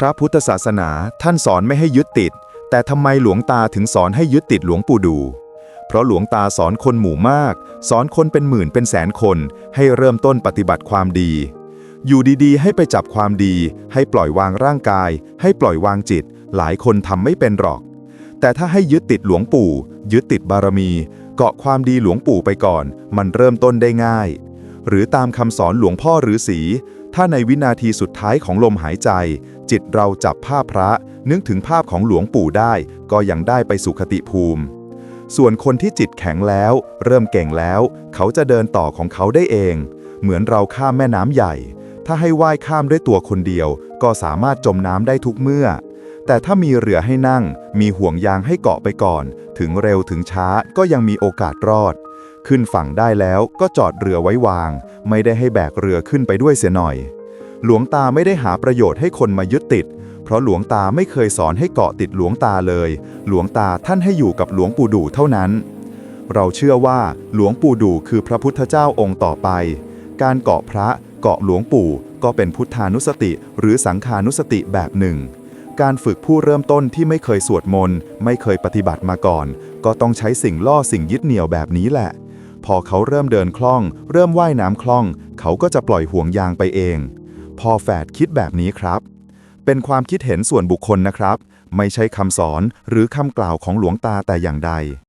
พระพุทธศาสนาท่านสอนไม่ให้ยึดติด แต่ทำไมหลวงตาถึงสอนให้ยึดติดหลวงปู่ดู เพราะหลวงตาสอนคนหมู่มาก สอนคนเป็นหมื่นเป็นแสนคน ให้เริ่มต้นปฏิบัติความดี อยู่ดีๆ ให้ไปจับความดี ให้ปล่อยวางร่างกาย ให้ปล่อยวางจิต หลายคนทำไม่เป็นหรอก แต่ถ้าให้ยึดติดหลวงปู่ ยึดติดบารมี เกาะความดีหลวงปู่ไปก่อน มันเริ่มต้นได้ง่าย หรือตามคำสอนหลวงพ่อฤาษี ถ้าในวินาทีสุดท้ายของลมหายใจ จิตเราจับภาพพระ นึกถึงภาพของหลวงปู่ได้ ก็ยังได้ไปสุขติภูมิ ส่วนคนที่จิตแข็งแล้ว เริ่มเก่งแล้ว เขาจะเดินต่อของเขาได้เอง เหมือนเราข้ามแม่น้ำใหญ่ ถ้าให้ว่ายข้ามด้วยตัวคนเดียว ก็สามารถจมน้ำได้ทุกเมื่อ แต่ถ้ามีเรือให้นั่ง มีห่วงยางให้เกาะไปก่อน ถึงเร็วถึงช้าก็ยังมีโอกาสรอด ขึ้นฝั่งได้แล้วก็จอดเรือไว้วาง ไม่ได้ให้แบกเรือขึ้นไปด้วยเสียหน่อย หลวงตาไม่ได้หาประโยชน์ให้คนมายึดติด เพราะหลวงตาไม่เคยสอนให้เกาะติดหลวงตาเลย หลวงตาท่านให้อยู่กับหลวงปู่ดูเท่านั้น เราเชื่อว่าหลวงปู่ดูคือพระพุทธเจ้าองค์ต่อไป การเกาะพระเกาะหลวงปู่ ก็เป็นพุทธานุสติ หรือสังขานุสติแบบหนึ่งการฝึกผู้เริ่มต้นที่ไม่เคยสวดมนต์ ไม่เคยปฏิบัติมาก่อน ก็ต้องใช้สิ่งล่อสิ่งยึดเหนี่ยวแบบนี้แหละ พอเขาเริ่มเดินคล่อง เริ่มว่ายน้ำคล่อง เขาก็จะปล่อยห่วงยางไปเอง พอแฝดคิดแบบนี้ครับ เป็นความคิดเห็นส่วนบุคคลนะครับ ไม่ใช่คำสอนหรือคำกล่าวของหลวงตาแต่อย่างใด